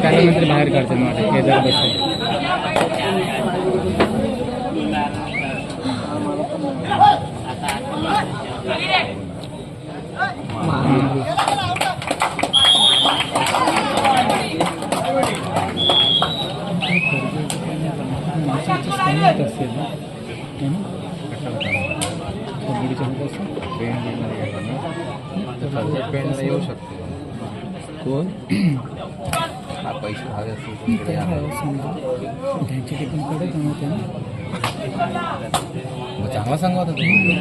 त्यानंतर बाहेर काढतात मला केदार बसतात पेंडला येऊ शकतो कोण हा पैसे हवे असतील मग चांगला सांगा होता तुम्ही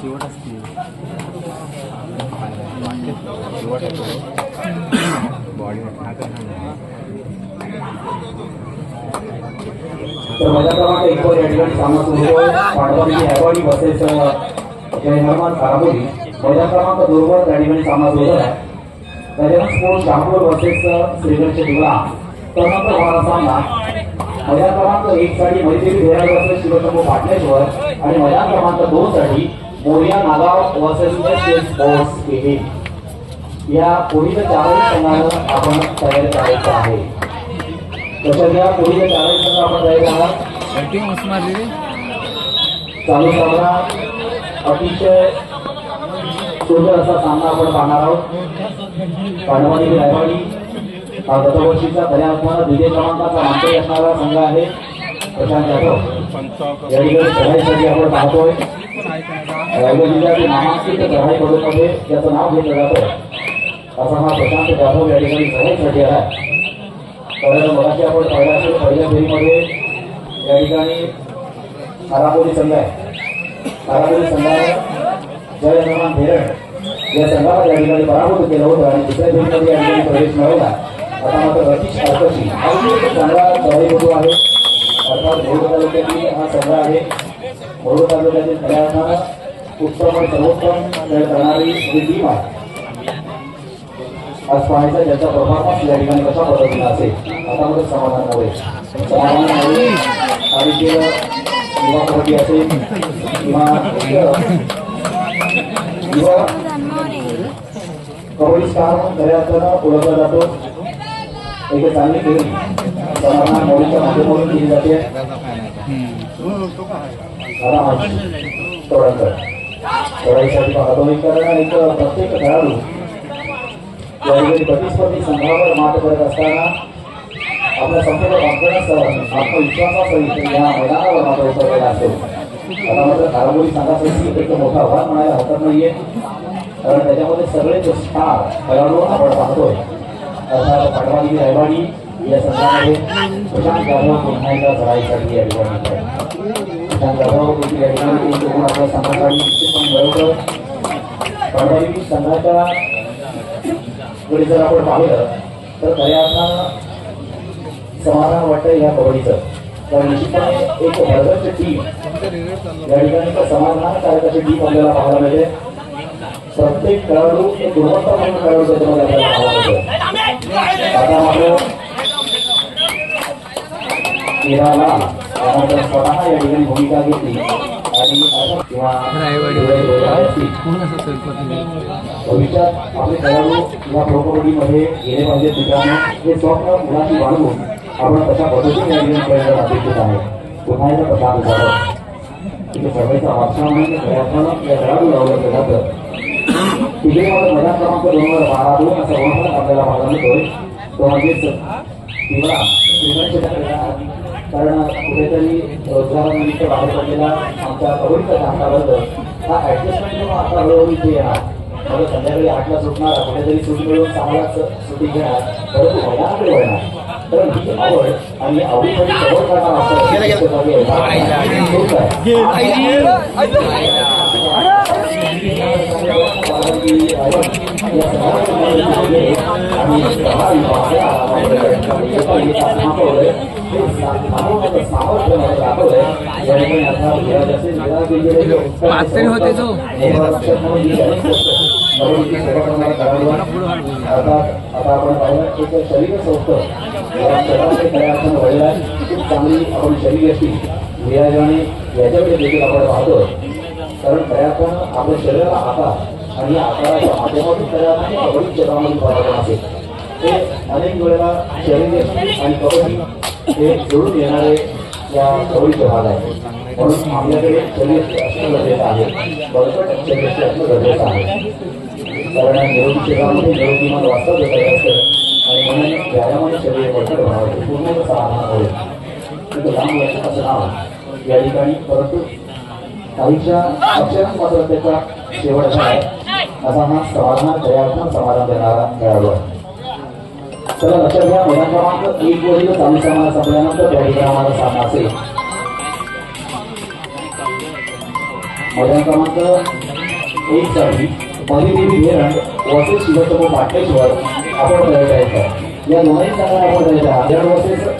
चिवट असतील तर माझ्या क्रमांक एकवर या ठिकाणी सामना सुरू होतोय पांडवांची बसेस जय हनुमान माझ्या क्रमांक दोनवर त्या ठिकाणी सामना सुरू झाला गजानन स्पोर्ट जांभूळ बसेस श्रीगडचे दिवळा क्रमांक होणारा सामना माझ्या क्रमांक एक साठी मैत्री भेराळ बसेस शिवशंभू पाटणेश्वर आणि माझ्या क्रमांक दोन साठी मोर्या नागाव वर्सेस स्पोर्ट्स केली या पुढील चारही संघानं आपण तयारी करायचं आहे. तसंच या पुढील चारही संघ आपण तयारी आहात चालू सामना अतिशय सुंदर असा सामना आपण पाहणार आहोत. पांडवानी रायवाडी हा गतवर्षीचा खऱ्या अर्थानं द्वितीय क्रमांकाचा मानकरी असणारा संघ आहे. प्रशांत जाधव या ठिकाणी चढाईसाठी आपण पाहतोय. रायगड जिल्ह्यातील नामांकित चढाई मध्ये ज्याचं नाव घेतलं जातं. असा हा प्रशांत जाधव या ठिकाणी चढाईसाठी आला कारण मगाशी आपण पाहिला असेल पहिल्या फेरीमध्ये या ठिकाणी कारापुरी संघ आहे कारापुरी संघानं जय हनुमान भेरड या संघाला या ठिकाणी पराभूत केलं होतं आणि दुसऱ्या फेरीमध्ये या ठिकाणी प्रवेश मिळवला आता मात्र रतीश अर्कशी चांगला चढाईपटू आहे अर्थात भोर तालुक्यातील हा संघ आहे भोर तालुक्यातील खऱ्या उत्तम आणि सर्वोत्तम खेळ करणारी जी टीम आहे आज पाहायचा ज्याचा परफॉर्मन्स या ठिकाणी कशा पद्धतीने असेल आता मात्र समाधान नव्हे समाधान नव्हे आणि ते युवा कबड्डी असेल किंवा युवा कबड्डी स्टार म्हणून खऱ्या अर्थानं ओळखला जातो एक चांगली खेळी समाधान नवरीच्या माध्यमातून केली जाते आरामात तोडकर तोडाईसाठी पाहतो एक कारण एक प्रत्येक खेळाडू यावेळी प्रतिस्पर्धी संघावर मात करत असताना आपल्या संपूर्ण कॉन्फिडन्स आत्मविश्वासासहित या मैदानावर मात्र उतरलेला असतो आता मात्र कारागोरी संघासाठी एक मोठं आव्हान म्हणायला हरकत नाहीये कारण त्याच्यामध्ये सगळेच स्टार खेळाडू आपण पाहतोय अर्थात पाटवाडी रायवाडी या संघामध्ये प्रशांत जाधव पुन्हा एकदा चढाईसाठी या ठिकाणी येत प्रशांत जाधव देखील या ठिकाणी आपल्या संघासाठी निश्चितपणे मिळवतं पाटवाडी संघाच्या कडे जर आपण पाहिलं तर खऱ्या अर्थानं समाधान वाटतं या कबड्डीचं. कारण निश्चितपणे एक भरगच्च टीम या ठिकाणी एक समाधानकारक अशी टीम आपल्याला पाहायला मिळते. प्रत्येक खेळाडू एक गुणवत्तापूर्ण खेळाडू त्याच्यामध्ये आपल्याला पाहायला मिळतो. आता मात्र तेराला स्वतः या ठिकाणी भूमिका घेतली. आणि किंवा पूर्ण असं स्वयंपाक आपले खेळाडू या प्रो गेले पाहिजे मित्रांनो हे स्वप्न आपण तशा पद्धतीने अपेक्षित आहे पुन्हा एकदा झालं तिथे सगळ्याचा वाचना म्हणजे प्रयत्नानं या खेळाडू लावलं जातं तिकडे मला बारा दोन असा आपल्याला पाहायला मिळतोय तो कारण कुठेतरी रोजगारानिमित्त बाहेर पडलेला आमच्या कबड्डीचा चांगला हा ऍडजस्टमेंट करून आता हळूहळू इथे येणार मला संध्याकाळी आठला सुटणार कुठेतरी सुट मिळून चांगलाच सुट्टी घेणार परंतु मैदानाकडे वळणार. तर ही आवड आणि आवडीसाठी सवड करणार पाच पाचतरी होते तो. आता आपण पाहिलं एक शरीर संस्थ खूप चांगली आपण शरीर असती याच्याकडे देखील आपण पाहतो कारण खऱ्या अर्थानं आपल्या शरीराला आकार आणि या आकाराच्या माध्यमातून खऱ्या कबड्डी क्षेत्रामध्ये पराक्रम असेल ते अनेक वेळेला शरीर आणि कबड्डी हे जोडून येणारे या कबड्डीचे भाग आहे म्हणून आपल्याकडे शरीर असणं गरजेचं आहे. बळकट शरीर असणं गरजेचं आहे. कारण निरोगी क्षेत्रामध्ये निरोगी मन वास्तव्य करत असेल आणि म्हणून व्यायामाने शरीर बळकट होणार पूर्ण समाधान होईल तिथं लांब वर्षाचं नाव या ठिकाणी परंतु काहीच्या अक्षरांत मात्र त्याचा शेवट असा असा हा समाधान दयार्थान समाधान देणारा खेळाडू आहे चला लक्षात घ्या मैदान क्रमांक एक वरील चालू सामना संपल्यानंतर त्या ठिकाणी आम्हाला सामना असेल. मैदान क्रमांक एक साठी मधुदेवी धेरण वर्सेस शिवशंभू पाटेश्वर आपण तयार करायचं या दोन्ही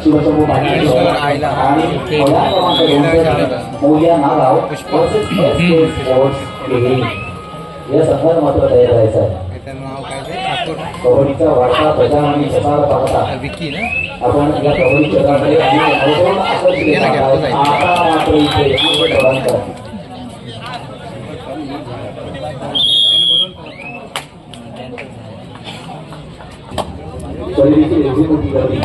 शिवशंभू आणि क्रमांक नागाव या मात्र तयार आहे. कबड्डीचा वाढता प्रचार आणि प्रसार पाहता विकी ना? आपण या कबड्डी. आता मात्र इथे प्रदान एक्झिक्युटिव्ह करणे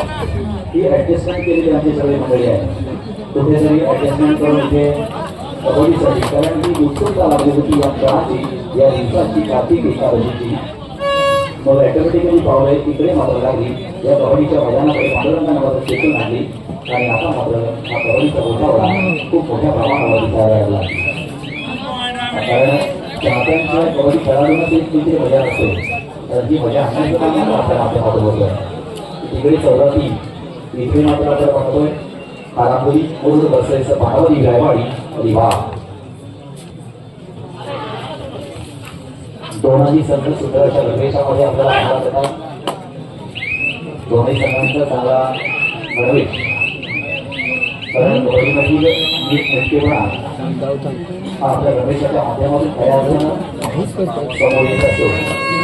ही ॲडजस्टमेंट केलेली आमची सगळी मंडळी. आहे कुठेतरी ॲडजस्टमेंट करून इथे कबड्डीसाठी कारण ही उत्सुकता लागली होती या काळाची या दिवसाची कार्तिक एकादशीची मग ऑटोमॅटिकली पावले तिकडे मात्र लागली. या कबड्डीच्या मैदानाकडे पांडुरंगाने मात्र शेकून लागली आणि आता मात्र हा कबड्डीचा गोठावळा खूप मोठ्या प्रमाणावर दिसायला लागला. कारण चाहत्यांच्या कबड्डी खेळाडूंना ते तिथे मजा असते. तर ती मजा आणण्याचं काम आपण आपल्या हातात होतं तिकडे चौराती इथे मात्र आपण पाहतोय कारापुरी पूर्ण बसायचं पाठावरी गायवाडी आणि वा. दोनही संघ सुंदरच्या गणवेशामध्ये आपल्याला पाहायला येतात दोन्ही संघांचा चांगला गणवेश कारण कबड्डीमधील नीट आपल्या गणवेशाच्या माध्यमातून तयार होणं समोर येत असतो.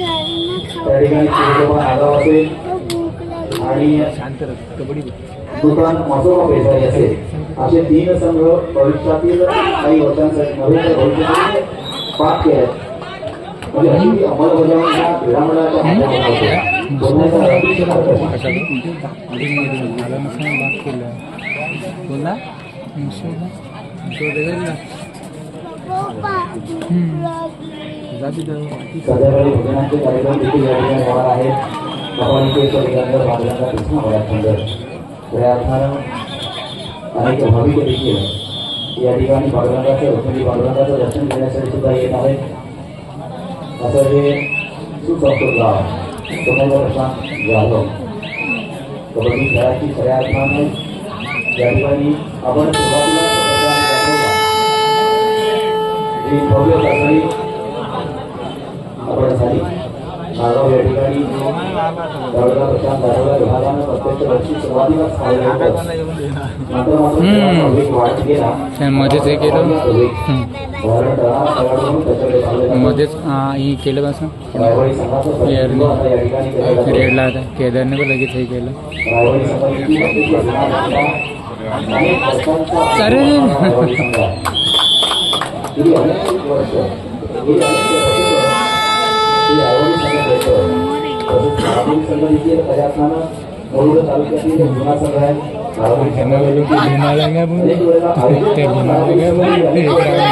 त्या ठिकाणी चिरजवळ आगाव असेल. आणि दुकान मासोबा पेशारी असेल असे. तीन संघ भविष्यातील काही वर्षांसाठी भविष्यातील पाच केले म्हणजे अशी ती अंमलबजावणी ह्या माध्यमातून होते. बोलण्याचा अतिशय मला कोणता भजनांचे कार्यक्रम देखील या ठिकाणी होणार आहेत भगवानचे परिगांतर बांधल्याचा कृष्ण होणार सुंदर अर्थानं अनेक भाविक देखील या ठिकाणी बालगंगाचं रुक्मिणी बालगंगाचं दर्शन घेण्यासाठी सुद्धा येत आहेत. असं हे सुसंस्कृत गाव सोमेंद्र प्रशांत जाधव कबड्डी खेळाची खऱ्या या ठिकाणी आपण सुरुवातीला भव्य चाचणी आपण झाली. नागाव या ठिकाणी प्रशांत विभागानं प्रत्यक्ष वर्षी सुरुवातीलाच होतं. मात्र वाढत गेला. मध्येच हे केलं. मध्येच हा केलं जातं. रेडला आता केदारने पण लगेच हे केलं. अरे! ही रायवाडी संघ खेळतो तसेच महाबळी संघ देखील अर्थानं मुरुड तालुक्यातील एक जुना संघ आहे. महाबळी त्यांना संघ बोललो की देखील अनेक वेळेला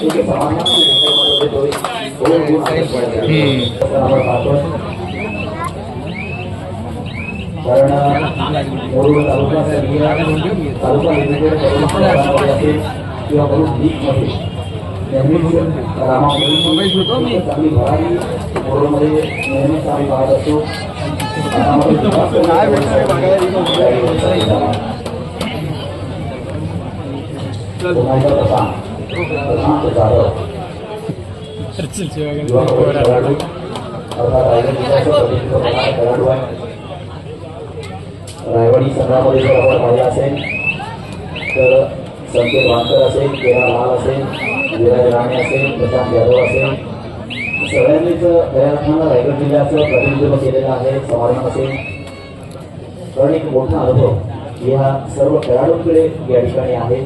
आयोजित पाहतो. कारण मुरुड तालुका तालुका किंवा म्हणून लीगमध्ये रायवाडी संघामध्ये जर आपण पाहिलं असेल तर संकेत भास्कर असेल केरा लाल असेल विराज राणे असेल प्रशांत यादव असेल. सगळ्यांनीच खऱ्या अर्थानं रायगड जिल्ह्याचं प्रतिनिधित्व केलेलं आहे समाधान असेल. कारण एक मोठा अनुभव या सर्व खेळाडूंकडे या ठिकाणी आहे.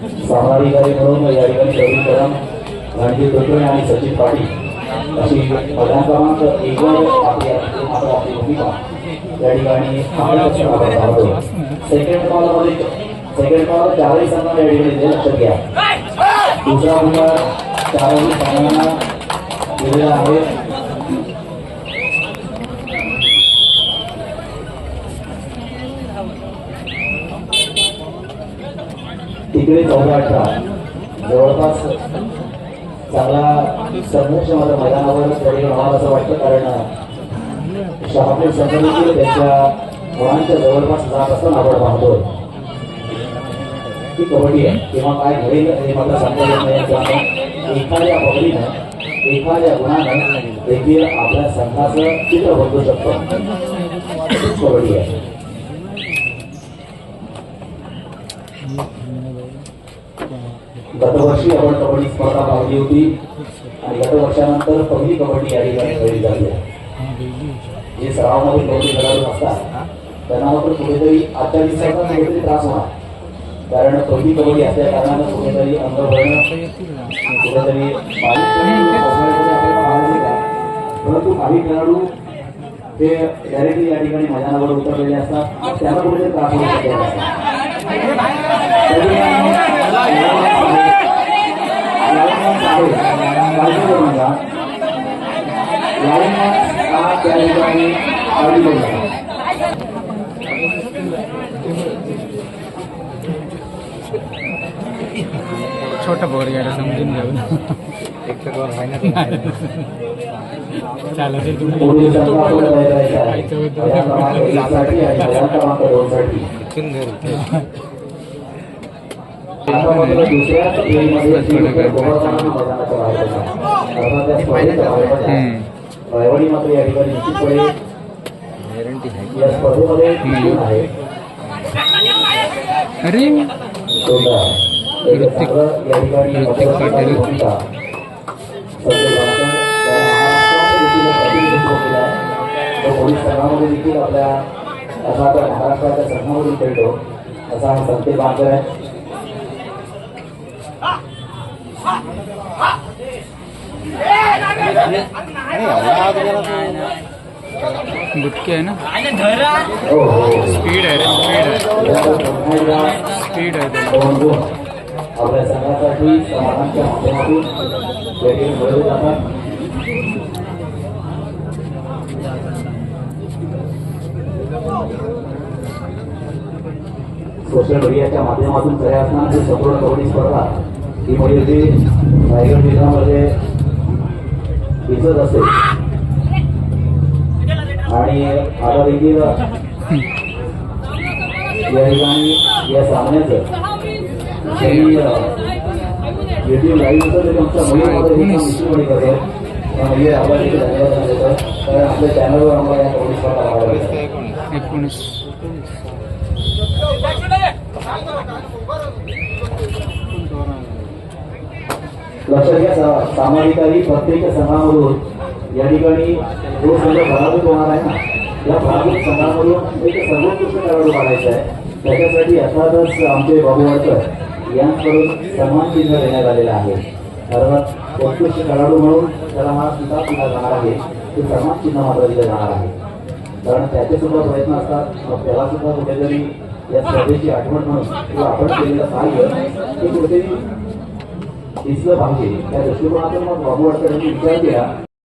सामाधिकारी म्हणून या ठिकाणी प्रवीण कदम रणजित कुलकर्णी आणि सचिन पाटील अशी प्रधान क्रमांक एकवर आपली असते मात्र आपली भूमिका या ठिकाणी आपल्या लक्षात आपण सेकंड कॉलमध्ये सेकंड कॉल चारही संघांना या ठिकाणी ते लक्षात घ्या. दुसरा गुन्हा चारही संघांना दिलेला आहे. तिकडे चौदा अठरा जवळपास चांगला संघर्ष माझ्या मैदानावर परिणाम व्हावा असं वाटतं कारण शहापूर संघ देखील त्यांच्या मुलांच्या जवळपास जात असताना आपण पाहतोय. ती कबड्डी आहे. किंवा काय घडेल हे मात्र सांगता येत नाही. त्यामुळे एखाद्या पकडीनं एखाद्या गुणानं देखील आपल्या संघाचं चित्र बदलू शकतो. कबड्डी आहे. गतवर्षी आपण कबड्डी स्पर्धा पाहिली होती. आणि गतवर्षानंतर पहिली कबड्डी या ठिकाणी खेळली जाते. जे सरावामध्ये कबड्डी खेळाडू असतात. त्यांना मात्र कुठेतरी आजच्या दिवसाचा कुठेतरी त्रास होणार. कारण पहिली कबड्डी असल्या कारणानं कुठेतरी अंग भरणं कुठेतरी परंतु काही खेळाडू ते डायरेक्टली या ठिकाणी मैदानावर उतरलेले असतात. त्यांना कुठेतरी त्रास होऊ शकेल असतात. छोटा पोर गेला समजून घेऊन एक तर वर आहे ना ते बाहेर. चालत आहे तुम्ही दुसऱ्या इथून घर इथे. रायवाडी मात्र या ठिकाणी निश्चितपणे गॅरंटी आहे या स्पर्धेमध्ये टिकून आहे अरे दोनदा. एक चांगलं या ठिकाणी ऋतिक पाटील. भूमिका. संजय बांकर या महाराष्ट्रामध्ये देखील प्रतिनिधित्व केलं आहे. तो पोलीस संघामध्ये देखील आपल्या असा तर महाराष्ट्राच्या संघामधून खेळतो असा हा संकेत बांकर आहे बुटके आहे ना हो हो स्पीड आहे रे स्पीड आहे याचा पुन्हा एकदा स्पीड आहे त्याला दोन गुण आपल्या संघासाठी समाधानच्या माध्यमातून वेगळे मिळवले जातात सोशल मीडियाच्या माध्यमातून खऱ्या असताना जी संपूर्ण कबड्डी स्पर्धा ही म्हणजे ती रायगड जिल्ह्यामध्ये दिसत असेल. आणि आता देखील या ठिकाणी या सामन्याचं त्यांनी युट्यूब लाईव्ह होतं. ते मुलीमध्ये म्हणजे धन्यवाद कारण आपल्या चॅनलवर आम्हाला या कबड्डी लक्षात घ्या सा- सामाजिकारी प्रत्येक संघामधून या ठिकाणी जो संघ पराभूत होणार आहे ना या पराभूत संघामधून एक सर्वोत्कृष्ट खेळाडू काढायचा आहे. त्याच्यासाठी अर्थातच आमचे बाबू वाडकर यांकडून सन्मान चिन्ह देण्यात आलेलं आहे. कारण उत्कृष्ट खेळाडू म्हणून त्याला हा किताब दिला जाणार आहे. ते सन्मान चिन्ह मात्र दिलं जाणार आहे. कारण त्याचे सुद्धा प्रयत्न असतात. मग त्याला सुद्धा कुठेतरी या स्पर्धेची आठवण म्हणून किंवा आपण केलेलं सहाय्य हे कुठेतरी दिसलं पाहिजे त्या दृष्टिकोनातून मग बाबू अडचण यांनी विचार केला